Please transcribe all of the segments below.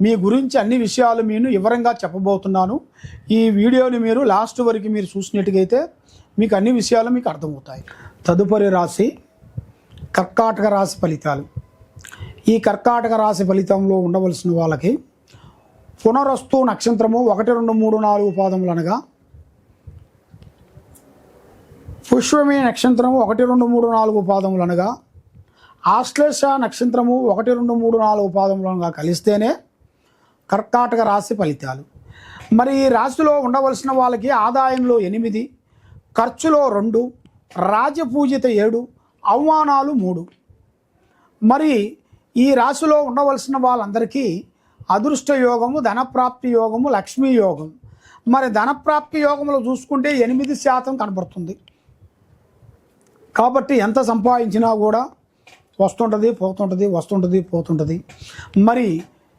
మీ గురించి అన్ని విషయాలు నేను వివరంగా చెప్పబోతున్నాను. ఈ వీడియోని మీరు లాస్ట్ వరకు మీరు చూసినట్టుగైతే మీకు అన్ని విషయాలు మీకు అర్థమవుతాయి. తదుపరి రాశి కర్కాటక రాశి ఫలితాలు. ఈ కర్కాటక రాశి ఫలితంలో ఉండవలసిన వాళ్ళకి పునరస్తు నక్షత్రము ఒకటి రెండు మూడు నాలుగు పాదములు అనగా పుష్పమి నక్షత్రము ఒకటి రెండు మూడు నాలుగు పాదములు అనగా ఆశ్లేష నక్షత్రము ఒకటి రెండు మూడు నాలుగు పాదములు అనగా కలిస్తేనే కర్కాటక రాశి ఫలితాలు. మరి ఈ రాశిలో ఉండవలసిన వాళ్ళకి ఆదాయంలో ఎనిమిది ఖర్చులో రెండు రాజపూజిత ఏడు అవమానాలు మూడు. మరి ఈ రాశిలో ఉండవలసిన వాళ్ళందరికీ అదృష్ట యోగము ధనప్రాప్తి యోగము లక్ష్మీ యోగం. మరి ధనప్రాప్తి యోగంలో చూసుకుంటే ఎనిమిది శాతం కనబడుతుంది. కాబట్టి ఎంత సంపాదించినా కూడా వస్తుంటుంది పోతుంటుంది వస్తుంటుంది పోతుంటుంది. మరి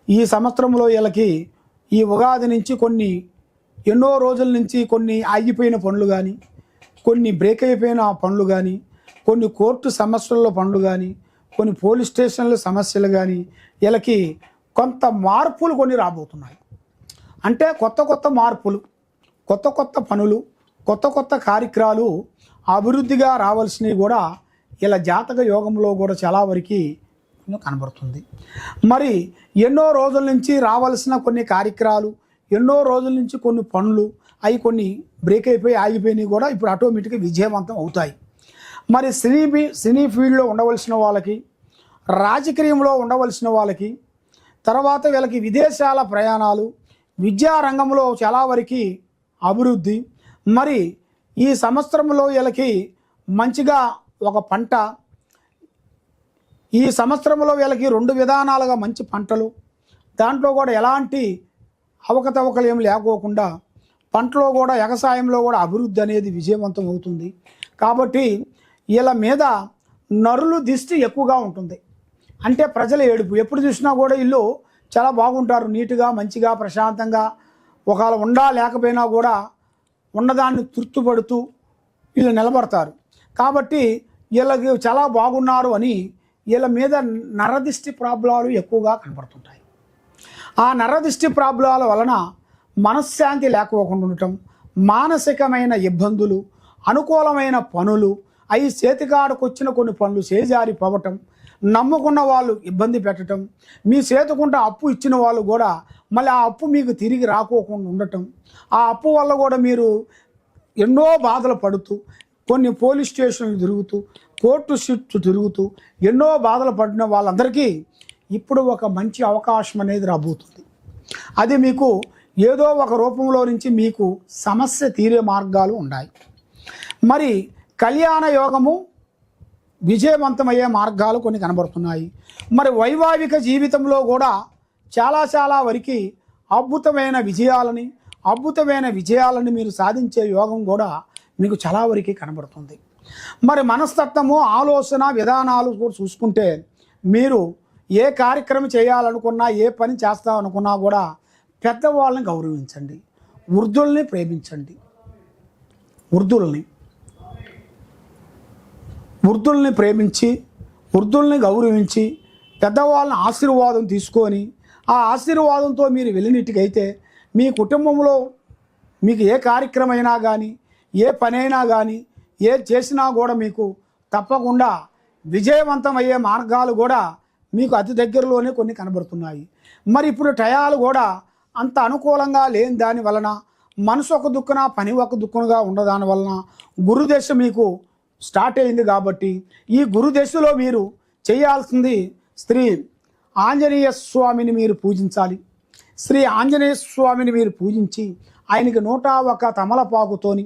ఈ సంవత్సరంలో వీళ్ళకి ఈ ఉగాది నుంచి కొన్ని ఎన్నో రోజుల నుంచి కొన్ని ఆగిపోయిన పనులు కానీ కొన్ని బ్రేక్ అయిపోయిన పనులు కానీ కొన్ని కోర్టు సమస్యల్లో పనులు కానీ కొన్ని పోలీస్ స్టేషన్ల సమస్యలు కానీ వీళ్ళకి కొంత మార్పులు కొన్ని రాబోతున్నాయి. అంటే కొత్త కొత్త మార్పులు కొత్త కొత్త పనులు కొత్త కొత్త కార్యక్రమాలు అభివృద్ధిగా రావాల్సినవి కూడా ఇలా జాతక యోగంలో కూడా చాలా వరకు కనబడుతుంది. మరి ఎన్నో రోజుల నుంచి రావాల్సిన కొన్ని కార్యక్రమాలు ఎన్నో రోజుల నుంచి కొన్ని పనులు అవి కొన్ని బ్రేక్ అయిపోయి ఆగిపోయినవి కూడా ఇప్పుడు ఆటోమేటిక్గా విజయవంతం అవుతాయి. మరి సినీ సినీ ఫీల్డ్లో ఉండవలసిన వాళ్ళకి రాజకీయంలో ఉండవలసిన వాళ్ళకి తర్వాత వీళ్ళకి విదేశాల ప్రయాణాలు విద్యా రంగంలో చాలా వరకు అభివృద్ధి మరి ఈ సంవత్సరంలో వీళ్ళకి మంచిగా ఒక పంట ఈ సంవత్సరంలో వీళ్ళకి రెండు విధానాలుగా మంచి పంటలు. దాంట్లో కూడా ఎలాంటి అవకతవకలు ఏమి లేకోకుండా పంటలో కూడా వ్యవసాయంలో కూడా అభివృద్ధి అనేది విజయవంతం అవుతుంది. కాబట్టి వీళ్ళ మీద నరులు దిష్టి ఎక్కువగా ఉంటుంది. అంటే ప్రజల ఏడుపు. ఎప్పుడు చూసినా కూడా వీళ్ళు చాలా బాగుంటారు. నీట్గా మంచిగా ప్రశాంతంగా ఒకవేళ ఉండా లేకపోయినా కూడా ఉన్నదాన్ని తృప్తిపడుతూ వీళ్ళు నిలబడతారు. కాబట్టి వీళ్ళకి చాలా బాగున్నారు అని వీళ్ళ మీద నరదిష్టి ప్రాబ్లాలు ఎక్కువగా కనబడుతుంటాయి. ఆ నరదిష్టి ప్రాబ్లాల వలన మనశ్శాంతి లేకపోకుండా ఉండటం మానసికమైన ఇబ్బందులు అనుకూలమైన పనులు అవి చేతికాడకొచ్చిన కొన్ని పనులు చేజారిపోవటం నమ్ముకున్న వాళ్ళు ఇబ్బంది పెట్టడం మీ చేతుకుంట అప్పు ఇచ్చిన వాళ్ళు కూడా మళ్ళీ ఆ అప్పు మీకు తిరిగి రాకోకుండా ఉండటం ఆ అప్పు వల్ల కూడా మీరు ఎన్నో బాధలు పడుతూ కొన్ని పోలీస్ స్టేషన్లు తిరుగుతూ కోర్టు చుట్టూ తిరుగుతూ ఎన్నో బాధలు పడిన వాళ్ళందరికీ ఇప్పుడు ఒక మంచి అవకాశం అనేది రాబోతుంది. అది మీకు ఏదో ఒక రూపంలో నుంచి మీకు సమస్య తీరే మార్గాలు ఉన్నాయి. మరి కళ్యాణ యోగము విజయవంతమయ్యే మార్గాలు కొన్ని కనబడుతున్నాయి. మరి వైవాహిక జీవితంలో కూడా చాలా చాలా వరకు అద్భుతమైన విజయాలని అద్భుతమైన విజయాలని మీరు సాధించే యోగం కూడా మీకు చాలా వరకు కనబడుతుంది. మరి మనస్తత్వము ఆలోచన విధానాలు కూడా చూసుకుంటే మీరు ఏ కార్యక్రమం చేయాలనుకున్నా ఏ పని చేస్తామనుకున్నా కూడా పెద్దవాళ్ళని గౌరవించండి. వృద్ధుల్ని ప్రేమించండి. వృద్ధుల్ని. వృద్ధుల్ని ప్రేమించి వృద్ధుల్ని గౌరవించి పెద్దవాళ్ళని ఆశీర్వాదం తీసుకొని ఆ ఆశీర్వాదంతో మీరు వెళ్ళినట్టుకైతే మీ కుటుంబంలో మీకు ఏ కార్యక్రమం అయినా కానీ ఏ పనైనా కానీ ఏ చేసినా కూడా మీకు తప్పకుండా విజయవంతం అయ్యే మార్గాలు కూడా మీకు అతి దగ్గరలోనే కొన్ని కనబడుతున్నాయి. మరి ఇప్పుడు టయాలు కూడా అంత అనుకూలంగా లేని దాని వలన మనసు ఒక దుక్కున పని ఒక దుక్కునగా ఉండదాని వలన గురుదశ మీకు స్టార్ట్ అయింది కాబట్టి ఈ గురుదశలో మీరు చేయాల్సింది శ్రీ ఆంజనేయ స్వామిని మీరు పూజించాలి. శ్రీ ఆంజనేయ స్వామిని మీరు పూజించి ఆయనకి నూట ఒక తమలపాకుతోని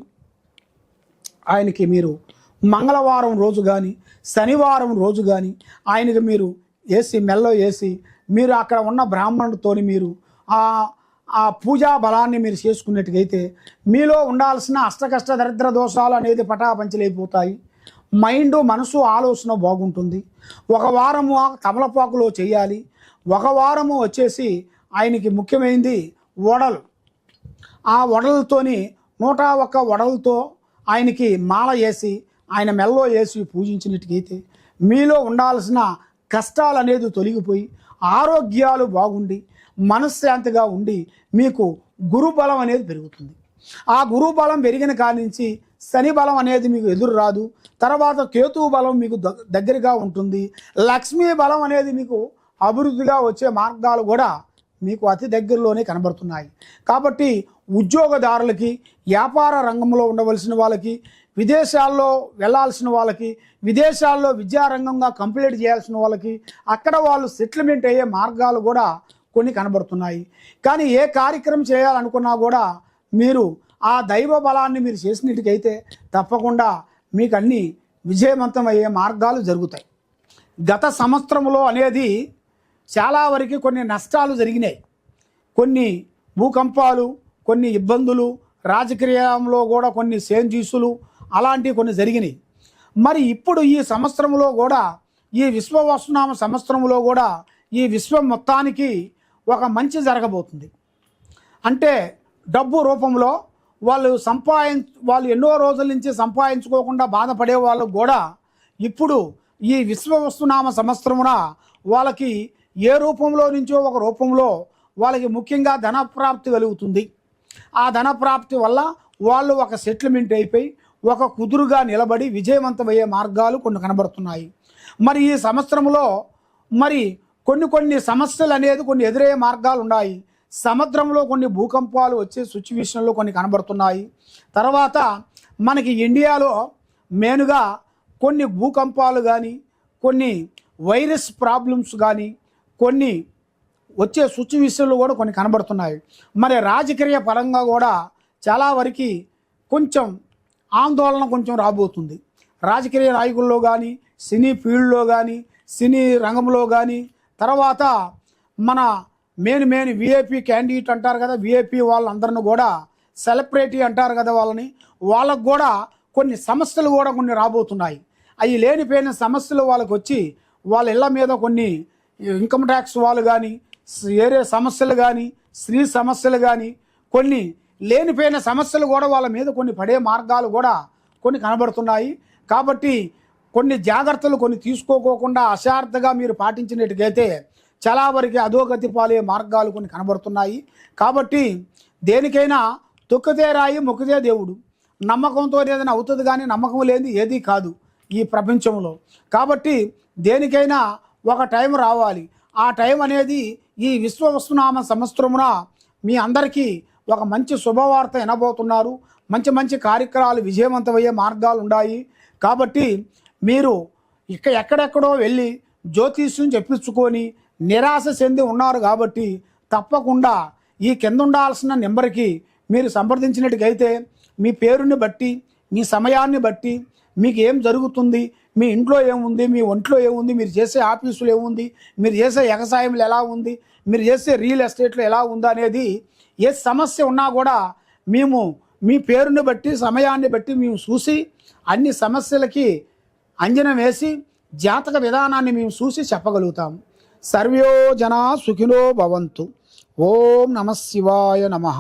ఆయనకి మీరు మంగళవారం రోజు కానీ శనివారం రోజు కానీ ఆయనకి మీరు వేసి మెల్లో వేసి మీరు అక్కడ ఉన్న బ్రాహ్మణుడితోని మీరు ఆ ఆ పూజా బలాన్ని మీరు చేసుకున్నట్టుగైతే మీలో ఉండాల్సిన అష్టకష్ట దరిద్ర దోషాలు అనేది పటాపంచలైపోతాయి. మైండ్ మనసు ఆలోచన బాగుంటుంది. ఒక వారము ఆ తమలపాకులో చేయాలి. ఒక వారము వచ్చేసి ఆయనకి ముఖ్యమైనది వడలు. ఆ వడలతోని నూట ఒక్క వడలతో ఆయనకి మాల వేసి ఆయన మెల్లో వేసి పూజించినట్టుకైతే మీలో ఉండాల్సిన కష్టాలు అనేది తొలగిపోయి ఆరోగ్యాలు బాగుండి మనశ్శాంతిగా ఉండి మీకు గురుబలం అనేది పెరుగుతుంది. ఆ గురు బలం పెరిగిన కానించి నుంచి శని బలం అనేది మీకు ఎదురు రాదు. తర్వాత కేతు బలం మీకు దగ్గరగా ఉంటుంది. లక్ష్మీ బలం అనేది మీకు అభివృద్ధిగా వచ్చే మార్గాలు కూడా మీకు అతి దగ్గరలోనే కనబడుతున్నాయి. కాబట్టి ఉద్యోగదారులకి వ్యాపార రంగంలో ఉండవలసిన వాళ్ళకి విదేశాల్లో వెళ్ళాల్సిన వాళ్ళకి విదేశాల్లో విద్యారంగంగా కంప్లీట్ చేయాల్సిన వాళ్ళకి అక్కడ వాళ్ళు సెటిల్మెంట్ అయ్యే మార్గాలు కూడా కొన్ని కనబడుతున్నాయి. కానీ ఏ కార్యక్రమం చేయాలనుకున్నా కూడా మీరు ఆ దైవ బలాన్ని మీరు చేసినట్టుకైతే తప్పకుండా మీకు అన్నీ విజయవంతం అయ్యే మార్గాలు జరుగుతాయి. గత సంవత్సరంలో అనేది చాలా వరకు కొన్ని నష్టాలు జరిగినాయి. కొన్ని భూకంపాలు కొన్ని ఇబ్బందులు రాజకీయంలో కూడా కొన్ని సేంజీసులు అలాంటివి కొన్ని జరిగినాయి. మరి ఇప్పుడు ఈ సంవత్సరంలో కూడా ఈ విశ్వవస్తునామ సంవత్సరంలో కూడా ఈ విశ్వం మొత్తానికి ఒక మంచి జరగబోతుంది. అంటే డబ్బు రూపంలో వాళ్ళు సంపాదించ వాళ్ళు ఎన్నో రోజుల నుంచి సంపాదించుకోకుండా బాధపడే వాళ్ళు కూడా ఇప్పుడు ఈ విశ్వవస్తునామ సంవత్సరమున వాళ్ళకి ఏ రూపంలో నుంచో ఒక రూపంలో వాళ్ళకి ముఖ్యంగా ధనప్రాప్తి కలుగుతుంది. ఆ ధనప్రాప్తి వల్ల వాళ్ళు ఒక సెటిల్మెంట్ అయిపోయి ఒక కుదురుగా నిలబడి విజయవంతమయ్యే మార్గాలు కొన్ని కనబడుతున్నాయి. మరి ఈ సంవత్సరంలో మరి కొన్ని కొన్ని సమస్యలు అనేది కొన్ని ఎదురయ్యే మార్గాలు ఉన్నాయి. సముద్రంలో కొన్ని భూకంపాలు వచ్చే సిచ్యువేషన్లో కొన్ని కనబడుతున్నాయి. తర్వాత మనకి ఇండియాలో మెయిన్గా కొన్ని భూకంపాలు కానీ కొన్ని వైరస్ ప్రాబ్లమ్స్ కానీ కొన్ని వచ్చే సిచ్యువేషన్లు కూడా కొన్ని కనబడుతున్నాయి. మరి రాజకీయ పరంగా కూడా చాలా వరకు కొంచెం ఆందోళన కొంచెం రాబోతుంది. రాజకీయ నాయకుల్లో కానీ సినీ ఫీల్డ్లో కానీ సినీ రంగంలో కానీ తర్వాత మన మెయిన్ మెయిన్ విఐపీ క్యాండిడేట్ అంటారు కదా విఐపీ వాళ్ళందరిని కూడా సెలబ్రిటీ అంటారు కదా వాళ్ళని వాళ్ళకు కూడా కొన్ని సమస్యలు కూడా కొన్ని రాబోతున్నాయి. అవి లేనిపోయిన సమస్యలు వాళ్ళకు వచ్చి వాళ్ళ ఇళ్ళ మీద కొన్ని ఇన్కమ్ ట్యాక్స్ వాళ్ళు కానీ వేరే సమస్యలు కానీ స్త్రీ సమస్యలు కానీ కొన్ని లేనిపోయిన సమస్యలు కూడా వాళ్ళ మీద కొన్ని పడే మార్గాలు కూడా కొన్ని కనబడుతున్నాయి. కాబట్టి కొన్ని జాగ్రత్తలు కొన్ని తీసుకోకోకుండా అశార్థగా మీరు పాటించినట్టుగైతే చాలా వరకు అధోగతి పాలే మార్గాలు కొన్ని కనబడుతున్నాయి. కాబట్టి దేనికైనా తొక్కితే రాయి మొక్కితే దేవుడు. నమ్మకంతో ఏదైనా అవుతుంది కానీ నమ్మకం లేనిది ఏదీ కాదు ఈ ప్రపంచంలో. కాబట్టి దేనికైనా ఒక టైం రావాలి. ఆ టైం అనేది ఈ విశ్వవస్తునామ సంవత్సరమున మీ అందరికీ ఒక మంచి శుభవార్త వినబోతున్నారు. మంచి మంచి కార్యక్రమాలు విజయవంతమయ్యే మార్గాలు ఉన్నాయి. కాబట్టి మీరు ఇక ఎక్కడెక్కడో వెళ్ళి జ్యోతిష్యం చెప్పించుకొని నిరాశ చెంది ఉన్నారు కాబట్టి తప్పకుండా ఈ కింద ఉండాల్సిన నెంబర్కి మీరు సంప్రదించినట్టుగైతే మీ పేరుని బట్టి మీ సమయాన్ని బట్టి మీకు ఏం జరుగుతుంది? మీ ఇంట్లో ఏముంది? మీ ఒంట్లో ఏముంది? మీరు చేసే ఆఫీసులు ఏముంది? మీరు చేసే వ్యవసాయంలో ఎలా ఉంది? మీరు చేసే రియల్ ఎస్టేట్లో ఎలా ఉంది అనేది ఏ సమస్య ఉన్నా కూడా మేము మీ పేరుని బట్టి సమయాన్ని బట్టి మేము చూసి అన్ని సమస్యలకి అంజనం వేసి జాతక విధానాన్ని మేము చూసి చెప్పగలుగుతాం. సర్వ్యో జనా సుఖినో భవంతు. ఓం నమ శివాయ నమః.